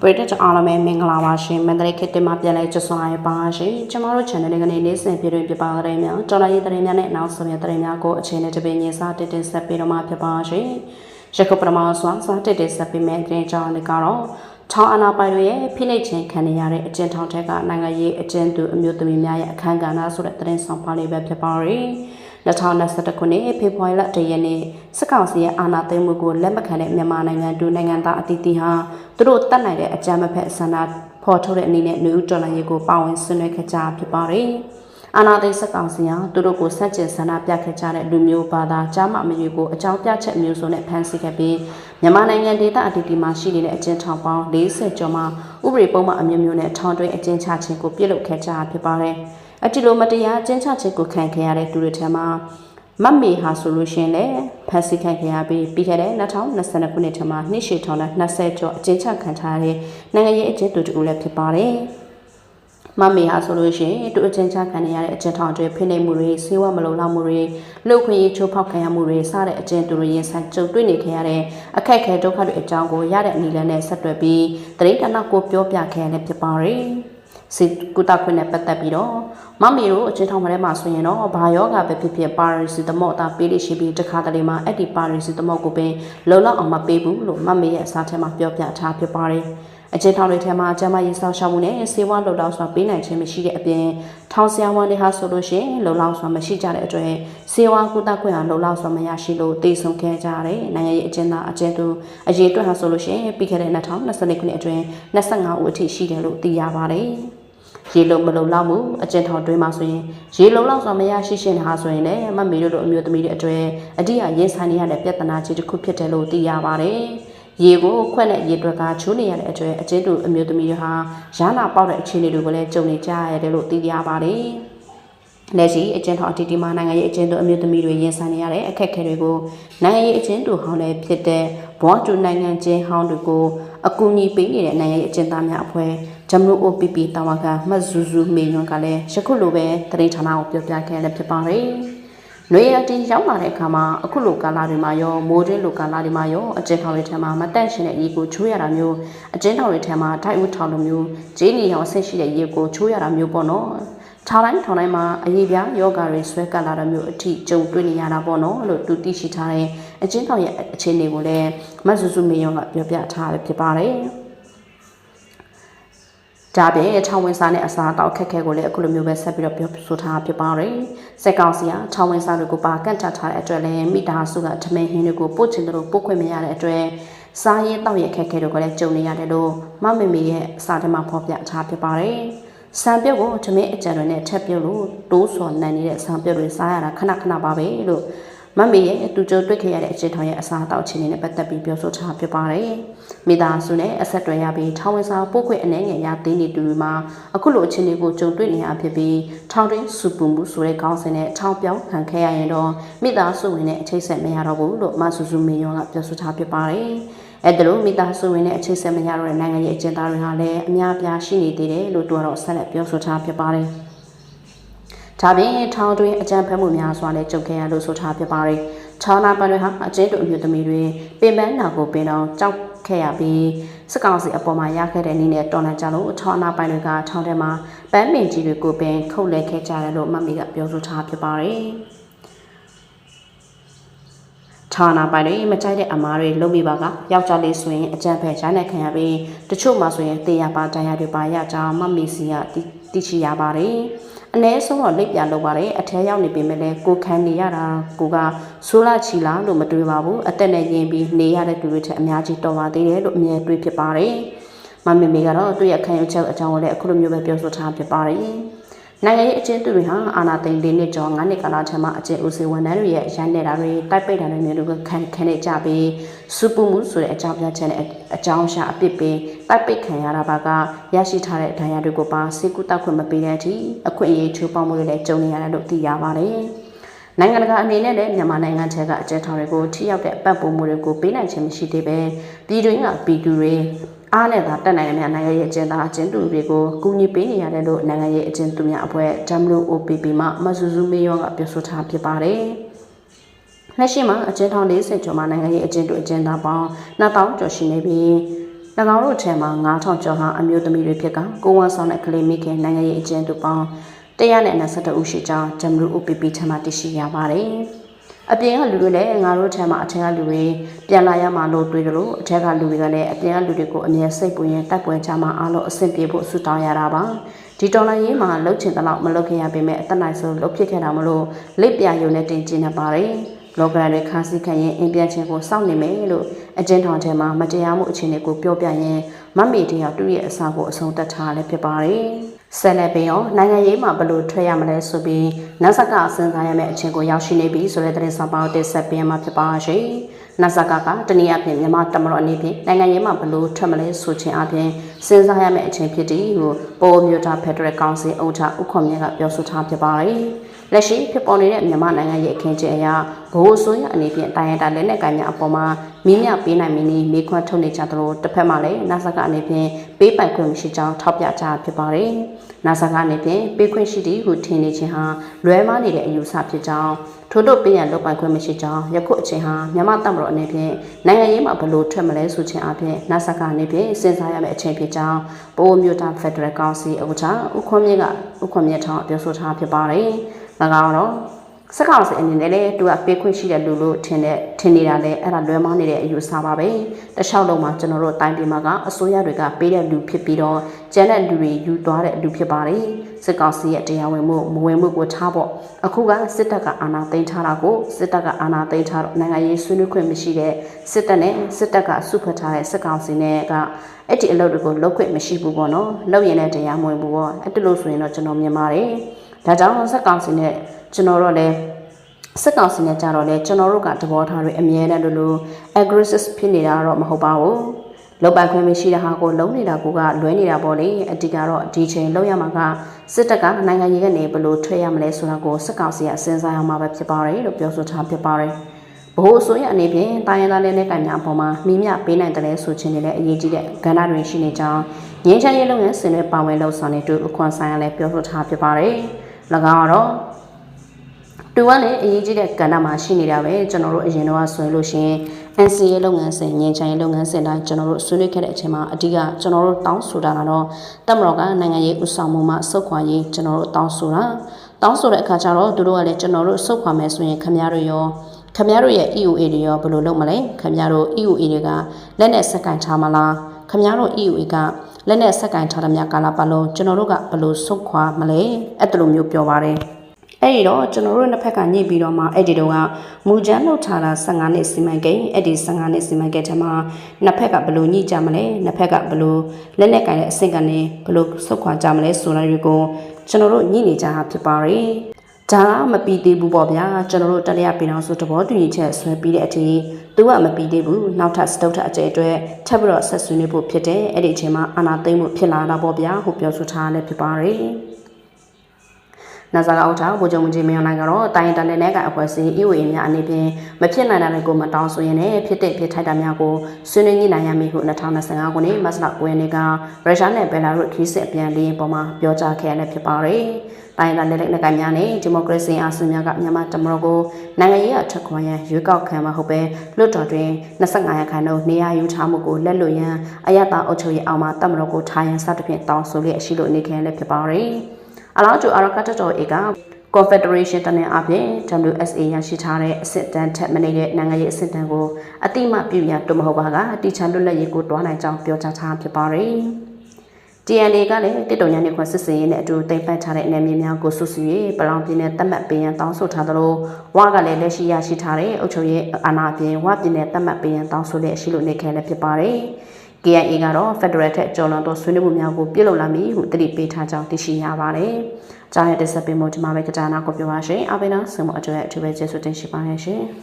ပရိသတ်အားလုံးပဲမင်္ဂလာပါရှင်မန္တလေးခေတ်တင်မှာပြန်လဲကြဆွာရပါရှင်ကျမတို့ channel လေးကနေနေ့စဉ်ပြည်တွင်ပြပါတဲ့များတော်လိုင်းရေးသတင်းများနဲ့နောက်ဆုံးရသတင်းများကိုအချိန်နဲ့တပင်ညစာတက်တက်ဆက်ပေးတော့မှာဖြစ်ပါရှင်ရခုပထမဆုံးစာတက်တက်ဆက်ပေးမယ့်သတင်းကြောင်းတွေကတော့ထောင်အနာပိုင်တွေရဲ့ဖိနှိပ်ခြင်းခံရတဲ့အကျဉ်းထောင်ထက်ကနိုင်ငံရေးအကျဉ်းသူအမျိုးသမီးများရဲ့အခမ်းကဏ္ဍဆိုတဲ့သတင်းဆောင်ပါလေးပဲဖြစ်ပါရယ် 2021ခုနှစ်ဖေဖော်ဝါရီလတရက်နေ့စစ်ကောင်စီရဲ့အာဏာသိမ်းမှုကိုလက်မခံတဲ့မြန်မာနိုင်ငံတူနိုင်ငံသားအသီးသီးဟာသူတို့တတ်နိုင်တဲ့အကြမ်းမဖက်ဆန္ဒဖော်ထုတ်တဲ့အနေနဲ့လူဦးတော်လှန်ရေးကိုပါဝင်ဆင်နွှဲခဲ့ကြဖြစ်ပါတယ်။အာဏာသိမ်းစစ်ကောင်စီဟာသူတို့ကိုစန့်ကျင်ဆန္ဒပြခဲ့ကြတဲ့လူမျိုးဘာသာကြားမမရွေကိုအကြောင်းပြချက်မျိုးစုံနဲ့ဖမ်းဆီးခဲ့ပြီးမြန်မာနိုင်ငံဒေသအသီးသီးမှာရှိနေတဲ့အကျဉ်းထောင်ပေါင်း40ကျော်မှာဥပဒေပုံမှန်အမျိုးမျိုးနဲ့ထောင်တွင်းအကျဉ်းချခြင်းကိုပြုလုပ်ခဲ့ကြဖြစ်ပါတယ်။ အတီလိုမတရားကျင်းချခြင်းကိုခံခဲ့ရတဲ့သူတွေထဲမှာမတ်မေဟာဆိုလို့ရှင်လေဖက်စီခံခဲ့ရပြီးပြီးခဲ့တဲ့2022ခုနှစ်ထဲမှာနှစ်ရှည်ထောင်နဲ့20ကျော်အကျဉ်းချခံထားရတဲ့နိုင်ငံရေးအကျဉ်းသူတူလည်းဖြစ်ပါတယ်မမေဟာဆိုလို့ရှိရင်တူအချင်းချခံရတဲ့အကျဉ်းထောင်တွေဖိနှိပ်မှုတွေဆေးဝါးမလုံလောက်မှုတွေလူခွင့်ရေးချိုးဖောက်ခံရမှုတွေစတဲ့အကျဉ်းသူတွေရင်ဆိုင်ကြုံတွေ့နေခဲ့ရတဲ့အခက်အခဲဒုက္ခတွေအကြောင်းကိုရတဲ့အနေနဲ့ဆက်တွဲပြီးတရိတ်တနကိုပြောပြခဲ့ရတဲ့ဖြစ်ပါတယ်။ စေကုတခွင့်နဲ့ပတ်သက်ပြီးတော့မမီတို့အချင်းထောင်ထဲမှာဆိုရင်တော့ဘာယောဂပဲဖြစ်ဖြစ်ပါရီစီသမုတ်အသာပေးလိရှိပြီးတခါတလေမှာအဲ့ဒီပါရီစီသမုတ်ကိုပင်လုံလောက်အောင်မပေးဘူးလို့မမေရဲ့အစားထဲမှာပြောပြထားဖြစ်ပါတယ်အချင်းထောင်တွေထဲမှာကျမရေးဆောင်ရှောက်မှုနဲ့စေဝါလုံလောက်စွာပေးနိုင်ခြင်းမရှိတဲ့အပြင်ထောင်ဆရာဝန်တွေဟာဆိုလို့ရှိရင်လုံလောက်စွာမရှိကြတဲ့အတွက်စေဝါကုသခွင့်ဟာလုံလောက်စွာမရရှိလို့တည်ဆုံခဲ့ကြတယ်နိုင်ငံရေးအကျဉ်းသားအကျဉ်းသူအရေးအတွက်ဟာဆိုလို့ရှိရင်ပြီးခဲ့တဲ့2022ခုနှစ်အတွင်း25ဦးအထိရှိတယ်လို့သိရပါတယ် ရေလုံမလုံလောက်မှုအကျဉ်းထောင်တွင်းမှာဆိုရင်ရေလုံလောက်စွာမရရှိရှင်တာဆိုရင်လည်းမမေတို့လိုအမျိုးသမီးတွေအတွေ့အတိအရင်ဆိုင်နေရတဲ့ပြဿနာကြီးတစ်ခုဖြစ်တယ်လို့သိရပါတယ်။ရေကိုခွက်နဲ့ရေတွက်ကချိုးနေရတဲ့အတွေ့အကျဉ်းတူအမျိုးသမီးတွေဟာရနာပေါက်တဲ့အခြေအနေတွေကိုလည်းကြုံနေကြရတယ်လို့သိရပါတယ်။လက်ရှိအကျဉ်းထောင်အတီတီမှာနိုင်ငံရေးအကျဉ်းသူအမျိုးသမီးတွေရင်ဆိုင်နေရတဲ့အခက်အခဲတွေကိုနိုင်ငံရေးအကျဉ်းသူဟောင်းလည်းဖြစ်တဲ့ဘောတူနိုင်ငံချင်းဟောင်းတွေကိုအကူအညီပေးနေတဲ့နိုင်ငံရေးအကျဉ်းသားများအဖွဲ့ WOPP တာဝန်ခံမှတ်ဇူဇူမေညွန်ကလည်းယခုလိုပဲတရင်ဌာနကိုပြောပြခဲ့လည်းဖြစ်ပါတယ်။နွေရတင်ရောက်လာတဲ့အခါမှာအခုလိုကာလတွေမှာရောမိုးတွင်းလိုကာလတွေမှာရောအကျဉ်းထောင်တွေထဲမှာမတန့်ရှင်တဲ့ရေကိုချိုးရတာမျိုးအကျဉ်းထောင်တွေထဲမှာထိုက်ဦးထောင်လိုမျိုးဂျင်းနီရောင်ဆင့်ရှိတဲ့ရေကိုချိုးရတာမျိုးပေါ့နော်။ထောင်တိုင်းထောင်တိုင်းမှာအရေးပြားယောဂါတွေဆွဲကပ်လာတာမျိုးအထိကြုံတွေ့နေရတာပေါ့နော်လို့သူသိရှိထားတဲ့အကျဉ်းထောင်ရဲ့အခြေအနေကိုလည်းမတ်ဆူဆူမေယုံကပြောပြထားရဖြစ်ပါတယ်။ ဒါပြင်ထောင်ဝင်စာနဲ့အစားအသောက်ခက်ခဲကိုလည်းအခုလိုမျိုးပဲဆက်ပြီးတော့ပြောဆိုထားဖြစ်ပါတယ်။စက်ကောင်စီကထောင်ဝင်စာတွေကိုပါကန့်ချထားတဲ့အတွက်လည်းမိသားစုကထမင်းဟင်းတွေကိုပို့ချင်တယ်လို့ပို့ခွင့်မရတဲ့အတွက်စားရေးတောက်ရခက်ခဲတွေကိုလည်းကြုံနေရတယ်လို့မမမေရဲ့အစာထဲမှာဖော်ပြထားဖြစ်ပါတယ်။ဆံပြုတ်ကိုထမင်းအကြံတွေနဲ့ထက်ပြုတ်လို့တိုးစော်နိုင်နေတဲ့ဆံပြုတ်တွေစားရတာခဏခဏပါပဲလို့ မမေရဲ့သူကြိုတွေ့ခဲ့ရတဲ့အချင်းထောင်ရဲ့အစားအသောက်ချင်းတွေနဲ့ပတ်သက်ပြီးပြောဆိုထားဖြစ်ပါတယ်။မိသားစုနဲ့အဆက်တွေရပြီးထောင်ဝင်စာပို့ခွင့်အနေငယ်ရသေးနေသူတွေမှာအခုလိုအခြေအနေကိုကြုံတွေ့နေရဖြစ်ပြီးထောင်တွင်းစုပူမှုဆိုတဲ့ခေါင်းစဉ်နဲ့ထောင်ပြောင်းခံခဲ့ရရင်တော့မိသားစုဝင်နဲ့အချိတ်ဆက်မရတော့ဘူးလို့မဆူဆူမေယောကပြောဆိုထားဖြစ်ပါတယ်။အဲ့ဒါလို့မိသားစုဝင်နဲ့အချိတ်ဆက်မရတော့တဲ့နိုင်ငံရေးအကျဉ်းသားတွေဟာလည်းအများပြားရှိနေသေးတယ်လို့သူကတော့ဆက်လက်ပြောဆိုထားဖြစ်ပါတယ်။ ဒါပြင်ထောင်တွင်းအကြံဖက်မှုများစွာလည်းကြုံခဲ့ရလို့ဆိုထားဖြစ်ပါတယ်။ချောင်းနာပန်တွေဟာအကျဉ်းတို့အမျိုးသမီးတွေပင်ပန်းနာကိုပင်တော့ကြောက်ခဲ့ရပြီးစကောင်စီအပေါ်မှာရခဲ့တဲ့အနေနဲ့တော်လန်ကြလို့ချောင်းနာပိုင်တွေကထောင်ထဲမှာပန်းပင်ကြီးတွေကိုပင်ခုတ်လဲခဲ့ကြတယ်လို့မမီကပြောဆိုထားဖြစ်ပါတယ်။ဌာနပိုင်တွေမကြိုက်တဲ့အမားတွေလုံမိပါကယောက်ျားလေးဆိုရင်အကြံဖက်ရိုင်းနိုင်ခံရပြီးတချို့မှဆိုရင်တေးရပါတရားတွေပါရကြမမီစီကတိရှိရပါတယ်။ အ ਨੇ ဆုံးတော့လက်ပြလောက်ပါတယ်အထဲရောက်နေပြီမဲ့လဲကိုခံနေရတာကိုကဆိုးလာချီလာလို့မတွေးပါဘူးအသက်နဲ့ရင်ပြီးနေရတဲ့သူတွေထက်အများကြီးတော်ပါသေးတယ်လို့အမြဲတွေးဖြစ်ပါတယ်မမေမေကတော့သူ့ရဲ့ခံယူချက်အကြောင်းကိုလည်းအခုလိုမျိုးပဲပြောဆိုထားဖြစ်ပါတယ် နိုင်ငံရေးအကျဉ်းသူတွေဟာအာဏာသိမ်း၄နှစ်ကျော်၅နှစ်ကာလချမှာအကျဉ်းဦးစီးဝန်ထမ်းတွေရဲ့ရိုင်းနေတာတွေတိုက်ပိတ်တာတွေမျိုးတွေခံခံနေကြပြီးစူပူမှုဆိုတဲ့အကြောင်းပြချက်နဲ့အကြောင်းရှာအပြစ်ပေးတိုက်ပိတ်ခံရတာပါကရရှိထားတဲ့ဒဏ်ရာတွေကိုပါစေကူတောက်ခွင့်မပေးတဲ့အထိအခွင့်အရေးချိုးဖောက်မှုတွေလည်းကြုံနေရတယ်လို့သိရပါတယ်။နိုင်ငံတကာအနေနဲ့လည်းမြန်မာနိုင်ငံထဲကအကျဉ်းထောင်တွေကိုထိရောက်တဲ့ပတ်ပုံမှုတွေကိုပေးနိုင်ခြင်းမရှိသေးပဲပြည်တွင်းကပြည်သူတွေ အားနဲ့သာတက်နိုင်တဲ့နိုင်ငံရေးအကျဉ်းသားအကျဉ်းသူတွေကိုကူညီပေးနေရတယ်လို့နိုင်ငံရေးအကျဉ်းသူများအဖွဲ့ WOPP မှမဆူဆူမေယောကပြောဆိုထားဖြစ်ပါတယ်။လက်ရှိမှာအကျဉ်းထောင်40ကျော်မှာနိုင်ငံရေးအကျဉ်းသူအကျဉ်းသားပေါင်း2000ကျော်ရှိနေပြီး၎င်းတို့ထဲမှာ9000ကျော်ဟာအမျိုးသမီးတွေဖြစ်ကကိုဝန်ဆောင်တဲ့ကလေးမိခင်နိုင်ငံရေးအကျဉ်းသူပေါင်း122ဦးရှိကြောင်းဂျမ်ရူ OPP ထံမှသိရှိရပါတယ်။ အပြင်ကလူတွေလည်းငါတို့ထဲမှာအထက်ကလူတွေပြန်လာရမှာလို့တွေးတယ်လို့အထက်ကလူတွေကလည်းအပြင်ကလူတွေကိုအမြဲစိတ်ပူရင်တိုက်ပွဲကြမှာအားလုံးအဆင်ပြေဖို့ဆုတောင်းရတာပါ။ဒီတော်လိုင်းရေးမှာလှုပ်ချင်တဲ့လောက်မလှုပ်ခင်ရပေမဲ့အသက်နိုင်ဆုံးလှုပ်ဖြစ်ခဲ့တာမလို့လက်ပြယုံနဲ့တင်ကျင်နေပါတယ်။လောကရန်တွေခါးစည်းခံရင်အင်ပြန်ခြင်းကိုစောင့်နေမယ်လို့အကျဉ်းထောင်ထဲမှာမတရားမှုအခြေအနေကိုပြောပြရင်မမေတယောက်သူ့ရဲ့အစာကိုအဆုံးသတ်ထားလည်းဖြစ်ပါတယ်။ ဆက်လက်ပြီးတော့နိုင်ငံရေးမှာဘယ်လိုထွက်ရမလဲဆိုပြီးနတ်ဆကအစင်စားရမယ့်အချင်းကိုရောက်ရှိနေပြီဆိုတဲ့သတင်းစာပေါင်းတင်ဆက်ပေးမှာဖြစ်ပါရှိ။နတ်ဆကကတနည်းအားဖြင့်မြန်မာတမတော်အနေဖြင့်နိုင်ငံရေးမှာဘယ်လိုထွက်မလဲဆိုခြင်းအပြင်စဉ်းစားရမယ့်အချင်းဖြစ်သည်ဟုပိုမျိုးတာဖက်ဒရယ်ကောင်စီအုပ်ချုပ်ဥက္ကဋ္ဌမြတ်ကပြောဆိုထားဖြစ်ပါတယ်။ လက်ရှိဖြစ်ပေါ်နေတဲ့မြန်မာနိုင်ငံရဲ့အခင်းကျင်းအရာဘိုးအစိုးရအနေဖြင့်တိုင်းရတာလက်နက်ကိုင်များအပေါ်မှာမင်းမြပေးနိုင်မင်းလေးမေခွန်းထုတ်နေကြသလိုတစ်ဖက်မှာလည်းနာဆာကအနေဖြင့်ပေးပိုက်ခွင့်မရှိကြောင်းထောက်ပြကြဖြစ်ပါတယ်။နာဆာကအနေဖြင့်ပေးခွင့်ရှိသည်ဟုထင်နေခြင်းဟာလွဲမှားနေတဲ့အယူဆဖြစ်ကြောင်းထို့တို့ပေးရန်လုပ်ပိုင်ခွင့်မရှိကြောင်းယခုအချိန်ဟာမြန်မာတပ်မတော်အနေဖြင့်နိုင်ငံရေးမှာဘလို့ထွက်မလဲဆိုခြင်းအပြင်နာဆာကအနေဖြင့်စဉ်းစားရမယ့်အချိန်ဖြစ်ကြောင်းပိုးမျိုးတာဖက်ဒရယ်ကောင်စီဥက္ကဋ္ဌဥခွန်မြင့်ကဥခွန်မြင့်ထောင်ပြောဆိုထားဖြစ်ပါတယ်။၎ င်းတော့စက်ကောင်စီအနေနဲ့လည်းသူကပေးခွင့်ရှိတဲ့လူလို့ထင်တဲ့ထင်နေတာလည်းအဲ့ဒါလွဲမှားနေတဲ့အယူဆပါပဲတခြားလုံးမှာကျွန်တော်တို့တိုင်းပြည်မှာကအစိုးရတွေကပေးတဲ့လူဖြစ်ပြီးတော့ကျန်တဲ့လူတွေယူသွားတဲ့လူဖြစ်ပါတယ်စစ်ကောင်စီရဲ့တရားဝင်မှုမဝင်မှုကိုထားဖို့အခုကစစ်တပ်ကအာဏာသိမ်းထားတာကိုစစ်တပ်ကအာဏာသိမ်းထားတော့နိုင်ငံရေးဆွေးနွေးခွင့်မရှိတဲ့စစ်တပ်နဲ့စစ်တပ်ကစုဖွဲ့ထားတဲ့စစ်ကောင်စီနဲ့ကအဲ့ဒီအလုပ်တွေကိုလုပ်ခွင့်မရှိဘူးပေါ့နော်လုပ်ရင်လည်းတရားမဝင်ဘူးပေါ့အဲ့ဒါလို့ဆိုရင်တော့ကျွန်တော်မြင်ပါတယ် ဒါကြောင့်စစ်ကောင်စီနဲ့ကျွန်တော်တို့လည်းစစ်ကောင်စီနဲ့ကြတော့လေကျွန်တော်တို့ကသဘောထားတွေအမြဲတမ်းလို့လို့ aggressive ဖြစ်နေတာတော့မဟုတ်ပါဘူးလောက်ပိုင်ခွင့်မရှိတဲ့ဟာကိုလုံးနေတာကိုကလွဲနေတာပေါ့လေအတိကတော့ဒီချိန်လောက်ရမှာကစစ်တပ်ကနိုင်ငံရေးကနေဘလို့ထွက်ရမလဲဆိုတာကိုစစ်ကောင်စီကစဉ်းစားရမှာပဲဖြစ်ပါတယ်လို့ပြောဆိုထားဖြစ်ပါတယ်ဘိုးအစိုးရအနေဖြင့်တိုင်းရင်းသားတွေနဲ့ကံများအပေါ်မှာမိမြပေးနိုင်တယ်ဆိုချင်တဲ့အရေးကြီးတဲ့ကဏ္ဍတွေရှိနေကြောင်းငင်းချရေးလုပ်ငန်းစဉ်တွေပါဝင်လှုပ်ဆောင်နေတူအခွန်ဆိုင်ရလဲပြောဆိုထားဖြစ်ပါတယ်၎ င်းကတော့တူကလည်းအရေးကြီးတဲ့ကဏ္ဍမှာရှိနေတာပဲကျွန်တော်တို့အရင်တော့ဆွဲလို့ရှိရင် NCA လုပ်ငန်းစဉ်ငင်းချင်လုပ်ငန်းစဉ်တိုင်းကျွန်တော်တို့ဆွေးနွေးခဲ့တဲ့အချိန်မှာအဓိကကျွန်တော်တို့တောင်းဆိုတာကတော့တက်မတော်ကနိုင်ငံရေးဥဆောင်မှုမှစုခွာရေးကျွန်တော်တို့တောင်းဆိုတာတောင်းဆိုတဲ့အခါကျတော့သူတို့ကလည်းကျွန်တော်တို့စုခွာမယ်ဆိုရင်ခမရတို့ရောခမရတို့ရဲ့ EOA တွေရောဘယ်လိုလုပ်မလဲခမရတို့ EOA တွေကလက်နဲ့စက္ကန့်ထားမလားခမရတို့ EOA က လက်နဲ့စက္ကန့်ထားတဲ့များကာလပတ်လုံးကျွန်တော်တို့ကဘယ်လိုစုခွာမလဲအဲ့လိုမျိုးပြောပါတယ်အဲ့ဒီတော့ကျွန်တော်တို့နှစ်ဖက်ကညှိပြီးတော့မှအဲ့ဒီတော့ကမူချမ်းလောက်ထားတာ15နှစ်စီမံကိန်းအဲ့ဒီ15နှစ်စီမံကိန်းထဲမှာနှစ်ဖက်ကဘယ်လိုညှိကြမလဲနှစ်ဖက်ကဘယ်လိုလက်နဲ့ကင်တဲ့အဆင့်ကနေဘယ်လိုဆုတ်ခွာကြမလဲဆိုတာတွေကိုကျွန်တော်တို့ညှိနေကြတာဖြစ်ပါတယ် ဒါကမပြီးသေးဘူးပေါ့ဗျာကျွန်တော်တို့တရရပြည်အောင်စုတဘောတူညီချက်ဆွဲပြီးတဲ့အထိသူကမပြီးသေးဘူးနောက်ထပ်စတုတ်ထအကျဲအတွက်ထပ်ပြီးတော့ဆက်ဆွေးနွေးဖို့ဖြစ်တယ်အဲ့ဒီအချိန်မှာအာနာသိမ့်မှုဖြစ်လာတာပေါ့ဗျာဟိုပြောဆိုထားလည်းဖြစ်ပါတယ် နာဇာကအောက်ထားဗိုလ်ချုပ်မကြီးမင်းအောင်နိုင်ကတော့တိုင်းတန်တဲ့နဲ့ကအဖွဲ့အစည်း EOA များအနေဖြင့်မဖြစ်နိုင်တာတွေကိုမတောင်းဆိုရင်လည်းဖြစ်တဲ့ဖြစ်ထိုက်တာများကိုဆွေးနွေးညှိနှိုင်းရမည်ဟု2025ခုနှစ်မတ်လ9ရက်နေ့ကရုရှားနဲ့ဘယ်လာရုစ်ခီးစစ်အပြန်လင်းပေါ်မှာပြောကြားခဲ့ရတဲ့ဖြစ်ပါတယ်။တိုင်းတန်တဲ့လက်ကများနဲ့ဒီမိုကရေစီအဆင်များကမြန်မာတမတော်ကိုနိုင်ငံရေးအထက်ခွန်ရန်ရွေးကောက်ခံမှာဟုတ်ပဲလွတ်တော်တွင်25ရာခိုင်နှုန်းနေရာယူထားမှုကိုလက်လွတ်ရန်အယတာအုပ်ချုပ်ရေးအောင်မှာတမတော်ကိုထားရန်စသဖြင့်တောင်းဆိုလျက်ရှိလို့နေခဲ့ရလည်းဖြစ်ပါတယ်။ အလားတူအာရကတတော်အေက Confederation တနင်္အပြင် WSA ရရှိထားတဲ့အစစ်တမ်းထက်မနေတဲ့နိုင်ငံရေးအစစ်တမ်းကိုအတိမပြုရန်တူမဟုတ်ပါကတီချာလွတ်လပ်ရေးကိုတွားနိုင်ကြောင်းပြောကြားထားဖြစ်ပါတယ်။ TNA ကလည်းတစ်တုံညာနေခွန်စစ်စင်ရေးနဲ့အတူတိတ်ပတ်ထားတဲ့အနေအများကိုဆွဆွ၍ပလောင်ပြည်နယ်တတ်မှတ်ပေးရန်တောင်းဆိုထားသလိုဝါကလည်းလက်ရှိရရှိထားတဲ့အုပ်ချုပ်ရေးအာဏာပြင်ဝပြည်နယ်တတ်မှတ်ပေးရန်တောင်းဆိုလျက်ရှိလို့နေခဲ့လည်းဖြစ်ပါတယ်။ KIA ကတော့ Federal ထက်ကျော်လွန်သောဆွေးနွေးမှုများကိုပြုလုပ်လာမည်ဟုတတိပေးထားကြောင်းသိရှိရပါတယ်။ကြားရတဲ့ဆက်ပင်မို့ဒီမှာပဲကြတာနာကိုပြောပါရှင်။အပိနာဆုမအကျွဲအထူးပဲကျေးဇူးတင်ရှိပါတယ်ရှင်။